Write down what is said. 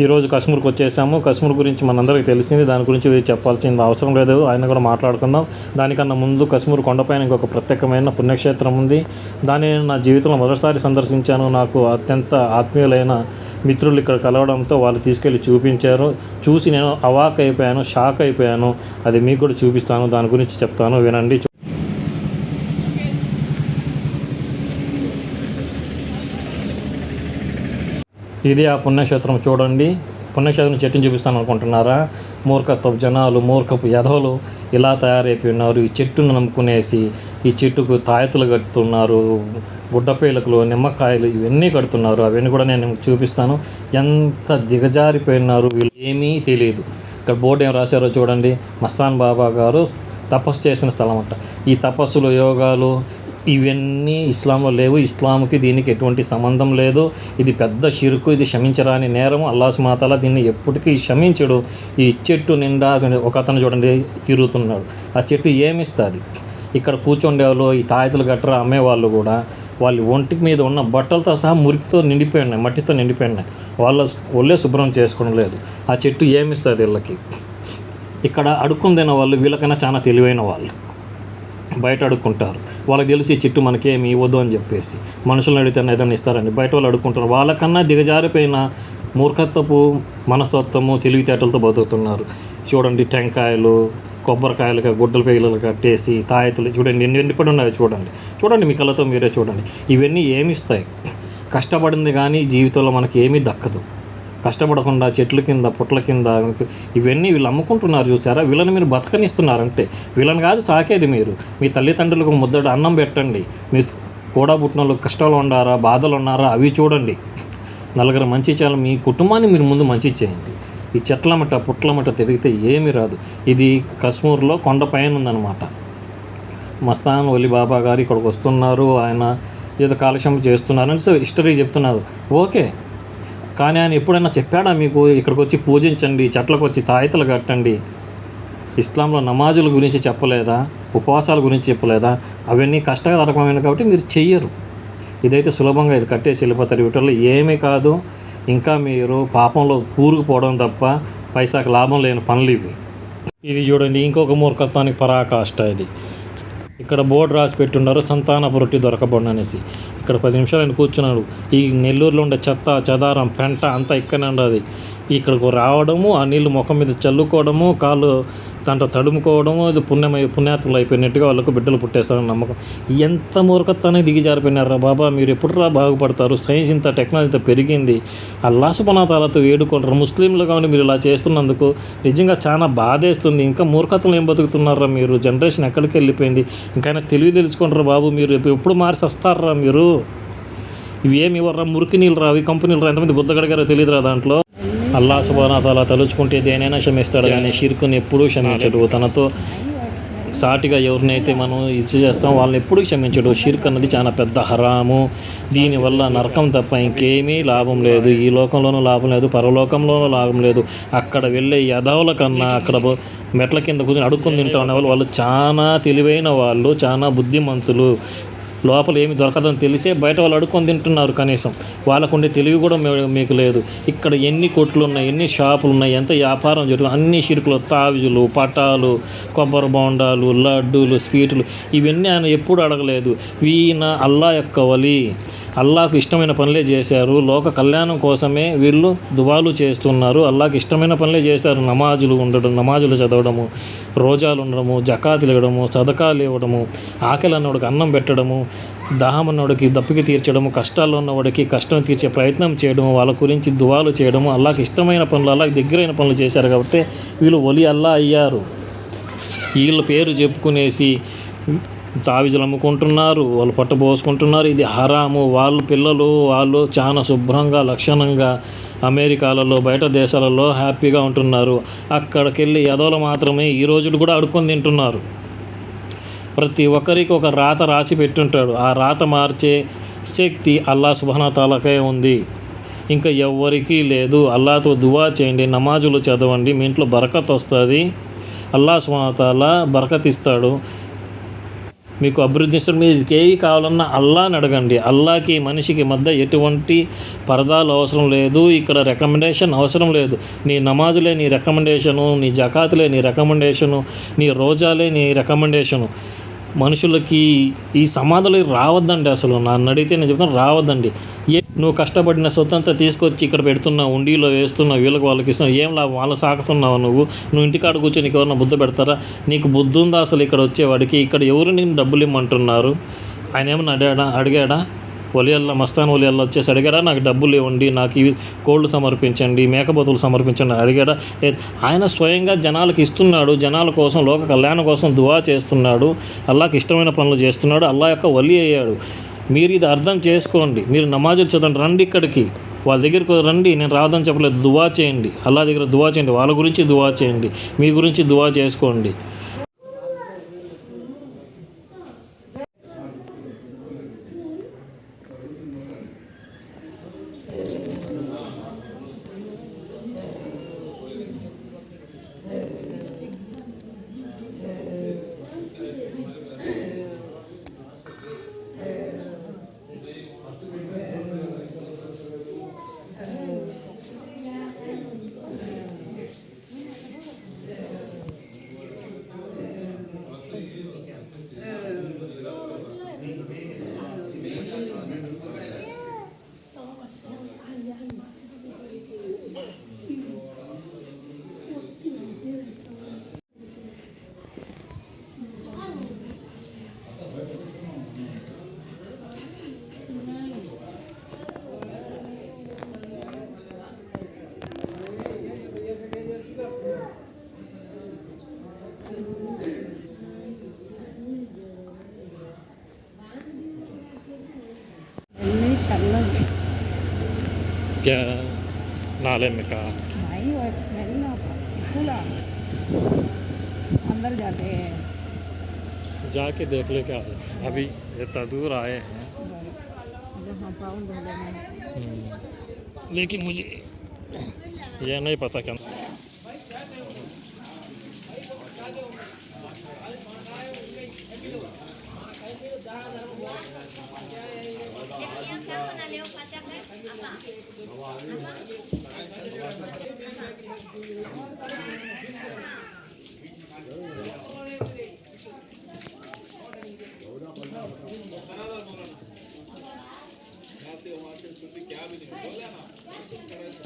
ఈరోజు కశ్మీర్కి వచ్చేసాము. కశ్మీర్ గురించి మనందరికీ తెలిసింది. దాని గురించి చెప్పాల్సిన అవసరం లేదు. ఆయన కూడా మాట్లాడుకుందాం. దానికన్నా ముందు కశ్మీర్ కొండపైన ఇంకొక ప్రత్యేకమైన పుణ్యక్షేత్రం ఉంది. దాన్ని నేను నా జీవితంలో మొదటిసారి సందర్శించాను. నాకు అత్యంత ఆత్మీయులైన మిత్రులు ఇక్కడ కలవడంతో వాళ్ళు తీసుకెళ్ళి చూపించారు. చూసి నేను అవాక్ అయిపోయాను షాక్ అయిపోయాను. అది మీకు కూడా చూపిస్తాను. దాని గురించి చెప్తాను. వినండి. ఇది ఆ పుణ్యక్షేత్రం చూడండి. పుణ్యక్షేత్రం చెట్టుని చూపిస్తాను అనుకుంటున్నారా? మూర్ఖత్వపు జనాలు మూర్ఖపు యధవులు ఇలా తయారైపోయి ఉన్నారు. ఈ చెట్టును నమ్ముకునేసి ఈ చెట్టుకు తాయతులు కడుతున్నారు. గుడ్డపేలకులు నిమ్మకాయలు ఇవన్నీ కడుతున్నారు. అవన్నీ కూడా నేను చూపిస్తాను. ఎంత దిగజారిపోయినారు వీళ్ళు ఏమీ తెలియదు. ఇక్కడ బోర్డు ఏం రాశారో చూడండి. మస్తాన్ బాబా గారు తపస్సు చేసిన స్థలం అంట. ఈ తపస్సులు యోగాలు ఇవన్నీ ఇస్లాంలో లేవు. ఇస్లాంకి దీనికి ఎటువంటి సంబంధం లేదు. ఇది పెద్ద షిరుకు. ఇది క్షమించరాని నేరం. అల్లాస్ మాతాల దీన్ని ఎప్పటికీ క్షమించడు. ఈ చెట్టు నిండా ఒక అతను చూడండి తిరుగుతున్నాడు. ఆ చెట్టు ఏమిస్తుంది? ఇక్కడ కూర్చుండే వాళ్ళు ఈ తాయతలు గట్రా అమ్మేవాళ్ళు కూడా. వాళ్ళ ఒంటికి మీద ఉన్న బట్టలతో సహా మురికితో నిండిపోయి ఉన్నాయి మట్టితో నిండిపోయి ఉన్నాయి. వాళ్ళ ఒళ్ళే శుభ్రం చేసుకోవడం లేదు. ఆ చెట్టు ఏమిస్తుంది వీళ్ళకి? ఇక్కడ అడుక్కుని తిన వాళ్ళు వీళ్ళకన్నా చాలా తెలివైన వాళ్ళు. బయట అడుక్కుంటారు వాళ్ళకి తెలిసి చెట్టు మనకేమి ఇవ్వదు అని చెప్పేసి మనుషులను అడిగితే ఏదైనా ఇస్తారని బయట వాళ్ళు అడుక్కుంటారు. వాళ్ళకన్నా దిగజారిపోయిన మూర్ఖత్వపు మనస్తత్వము తెలివితేటలతో బతుకుతున్నారు. చూడండి టెంకాయలు కొబ్బరికాయలుగా గుడ్డల పేగలు కట్టేసి తాయతులు చూడండి ఎన్ని ఎండిపడి ఉన్నాయో చూడండి. చూడండి మీ కళ్ళతో మీరే చూడండి. ఇవన్నీ ఏమి ఇస్తాయి కష్టపడింది కానీ జీవితంలో మనకి ఏమీ దక్కదు. కష్టపడకుండా చెట్ల కింద పుట్ల కింద ఇవన్నీ వీళ్ళు అమ్ముకుంటున్నారు చూసారా? వీళ్ళని మీరు బతకనిస్తున్నారంటే వీళ్ళని కాదు సాకేది మీరు. మీ తల్లిదండ్రులకు ముద్దడు అన్నం పెట్టండి. మీ కూడా పుట్టిన కష్టాలు ఉన్నారా బాధలు ఉన్నారా అవి చూడండి. నలుగురు మంచి చేయాలి మీ కుటుంబాన్ని మీరు ముందు మంచి చేయండి. ఈ చెట్ల పుట్లమట పుట్ల తిరిగితే ఏమీ రాదు. ఇది కశ్మూర్లో కొండపైన ఉందన్నమాట. మస్తాన్ ఒలి బాబా గారు ఇక్కడికి వస్తున్నారు. ఆయన ఏదో కాలుష్యం చేస్తున్నారని సో హిస్టరీ చెప్తున్నారు. ఓకే. కానీ ఆయన ఎప్పుడైనా చెప్పాడా మీకు ఇక్కడికి వచ్చి పూజించండి చెట్లకు వచ్చి తాయితలు కట్టండి ఇస్లాంలో నమాజుల గురించి చెప్పలేదా ఉపవాసాల గురించి చెప్పలేదా అవన్నీ కష్టకరకమైన కాబట్టి మీరు చెయ్యరు. ఇదైతే సులభంగా ఇది కట్టేసి వెళ్ళిపోతారు. వీటిల్లో ఏమీ కాదు. ఇంకా మీరు పాపంలో కూరుకుపోవడం తప్ప పైసాకి లాభం లేని పనులు ఇవి. ఇది చూడండి ఇంకొక మూర్ఖత్వానికి పరాకాష్ట ఇది. ఇక్కడ బోర్డు రాసి పెట్టున్నారు సంతానపు రొట్టి దొరకబడి అనేసి. ఇక్కడ పది నిమిషాలు ఆయన కూర్చున్నాడు ఈ నెల్లూరులో ఉండే చెత్త చెదారం పెంట అంతా ఇక్కడనే ఉండదు. ఇక్కడికి రావడము ఆ నీళ్ళు ముఖం మీద చల్లుకోవడము కాళ్ళు దాంట్లో తడుముకోవడం ఇది పుణ్యమై పుణ్యాత్ములు అయిపోయినట్టుగా వాళ్ళకు బిడ్డలు పుట్టేస్తారని నమ్మకం. ఎంత మూర్ఖత్వాన్ని దిగిజారిపోయినారా బాబా మీరు ఎప్పుడురా బాగుపడతారు? సైన్స్ ఇంత టెక్నాలజీ ఇంత పెరిగింది. అల్లా సుబనాతాలతో వేడుకుంటారు. ముస్లింలు కానీ మీరు ఇలా చేస్తున్నందుకు నిజంగా చాలా బాధేస్తుంది. ఇంకా మూర్ఖతలు ఏం బతుకుతున్నారా మీరు? జనరేషన్ ఎక్కడికి వెళ్ళిపోయింది? ఇంకైనా తెలివి తెలుసుకుంటారు బాబు మీరు ఎప్పుడు మార్చి వస్తారా మీరు? ఇవి ఏమి ఇవ్వరా మురికి నీళ్ళు రావు ఈ కంపెనీలు రా ఎంతమంది బుద్ధగడగారో తెలియదురా దాంట్లో. అల్లా సుబానాతాలా తలుచుకుంటే దేనైనా క్షమిస్తాడు కానీ షిర్కుని ఎప్పుడూ క్షమించడు. తనతో సాటిగా ఎవరినైతే మనం ఇది చేస్తాం వాళ్ళని ఎప్పుడు క్షమించడు. షిర్క్ అన్నది చాలా పెద్ద హరాము. దీనివల్ల నరకం తప్ప ఇంకేమీ లాభం లేదు. ఈ లోకంలోనూ లాభం లేదు. పరలోకంలోనూ లాభం లేదు. అక్కడ వెళ్ళే యదవుల కన్నా అక్కడ మెట్ల కింద కూర్చొని అడుక్కుని తింటా ఉన్న వాళ్ళు వాళ్ళు చాలా తెలివైన వాళ్ళు చాలా బుద్ధిమంతులు. లోపల ఏమి దొరకదని తెలిసే బయట వాళ్ళు అడుక్కొని తింటున్నారు కనీసం. వాళ్ళకుండే తెలివి కూడా మీకు లేదు. ఇక్కడ ఎన్ని కొట్లు ఉన్నాయి ఎన్ని షాపులు ఉన్నాయి ఎంత వ్యాపారం జరుగుతుంది అన్ని షిరుకులు తావిజులు పటాలు కొబ్బరి బొండాలు లడ్డూలు స్వీట్లు ఇవన్నీ ఆయన ఎప్పుడు అడగలేదు. ఈయన అల్లా యొక్క వలి. అల్లాకు ఇష్టమైన పనులే చేశారు. లోక కళ్యాణం కోసమే వీళ్ళు దువాలు చేస్తున్నారు. అల్లాకు ఇష్టమైన పనులే చేశారు. నమాజులు ఉండడం నమాజులు చదవడము రోజాలు ఉండడము జకాతులు ఇవ్వడము సదకాలు ఇవ్వడము ఆకలి అన్నోడికి అన్నం పెట్టడము దాహం ఉన్నవాడికి దప్పికి తీర్చడము కష్టాల్లో ఉన్నవాడికి కష్టం తీర్చే ప్రయత్నం చేయడము వాళ్ళ గురించి దువాలు చేయడము అల్లాకి ఇష్టమైన పనులు అల్లాకి దగ్గరైన పనులు చేశారు కాబట్టి వీళ్ళు ఒలి అల్లా అయ్యారు. వీళ్ళ పేరు చెప్పుకునేసి తావిజులు అమ్ముకుంటున్నారు వాళ్ళు పట్టబోసుకుంటున్నారు. ఇది హరాము. వాళ్ళ పిల్లలు వాళ్ళు చాలా శుభ్రంగా లక్షణంగా అమెరికాలలో బయట దేశాలలో హ్యాపీగా ఉంటున్నారు. అక్కడికి వెళ్ళి ఎదవలు మాత్రమే ఈ రోజులు కూడా అడుక్కొని తింటున్నారు. ప్రతి ఒక్కరికి ఒక రాత రాసి పెట్టుంటాడు. ఆ రాత మార్చే శక్తి అల్లా సుభానతాలకే ఉంది. ఇంకా ఎవ్వరికీ లేదు. అల్లాతో దువా చేయండి నమాజులు చదవండి మీ ఇంట్లో బరకత్ వస్తుంది అల్లా సుభానతాల బరకత్ ఇస్తాడు మీకు అభివృద్ధి మీకు ఏవి కావాలన్నా అల్లాని అడగండి. అల్లాకి మనిషికి మధ్య ఎటువంటి పరదాలు అవసరం లేదు. ఇక్కడ రికమెండేషన్ అవసరం లేదు. నీ నమాజులే నీ రికమెండేషను నీ జకాతులే నీ రికమెండేషను నీ రోజాలే నీ రికమెండేషను మనుషులకి ఈ సమాధులు రావద్దండి అసలు. నన్ను అడిగితే నేను చెప్తాను రావద్దండి. ఏ నువ్వు కష్టపడిన సొత్తంతా తీసుకొచ్చి ఇక్కడ పెడుతున్నావు ఉండిలో వేస్తున్నావు వీళ్ళకి వాళ్ళకి ఇస్తున్నావు. ఏం లాభం? వాళ్ళు సాకుతున్నావు నువ్వు? నువ్వు ఇంటికాడ కూర్చొని నీకు ఎవరన్నా బుద్ధ పెడతారా? నీకు బుద్ధి ఉందా అసలు ఇక్కడ వచ్చేవాడికి? ఇక్కడ ఎవరు నేను డబ్బులు ఇమ్మంటున్నారు? ఆయన ఏమన్నా అడిగాడా అడిగాడా? ఒలియల్ల మస్తాన్ ఒలియల్ల వచ్చేసి అడిగాడా? నాకు డబ్బులు ఇవ్వండి నాకు ఇవి కోళ్ళు సమర్పించండి మేకపోతులు సమర్పించండి అడిగాడా? ఆయన స్వయంగా జనాలకు ఇస్తున్నాడు జనాల కోసం లోక కళ్యాణం కోసం దువా చేస్తున్నాడు అల్లాకి ఇష్టమైన పనులు చేస్తున్నాడు అల్లా యొక్క వలి అయ్యాడు. మీరు ఇది అర్థం చేసుకోండి. మీరు నమాజులు చదవండి రండి ఇక్కడికి. వాళ్ళ దగ్గరికి రండి నేను రాదని చెప్పలేదు దువా చేయండి. అల్లా దగ్గర దువా చేయండి వాళ్ళ గురించి దువా చేయండి మీ గురించి దువా చేసుకోండి. क्या नाले में कहा नहीं वो स्मेल ना खुला। अंदर जाते हैं। जाके देख ले क्या है। अभी इतना दूर आए हैं। जहाँ पाउन धोने में लेकिन मुझे यह नहीं पता क्या वहाँ से सुनते क्या भी नहीं बोला ना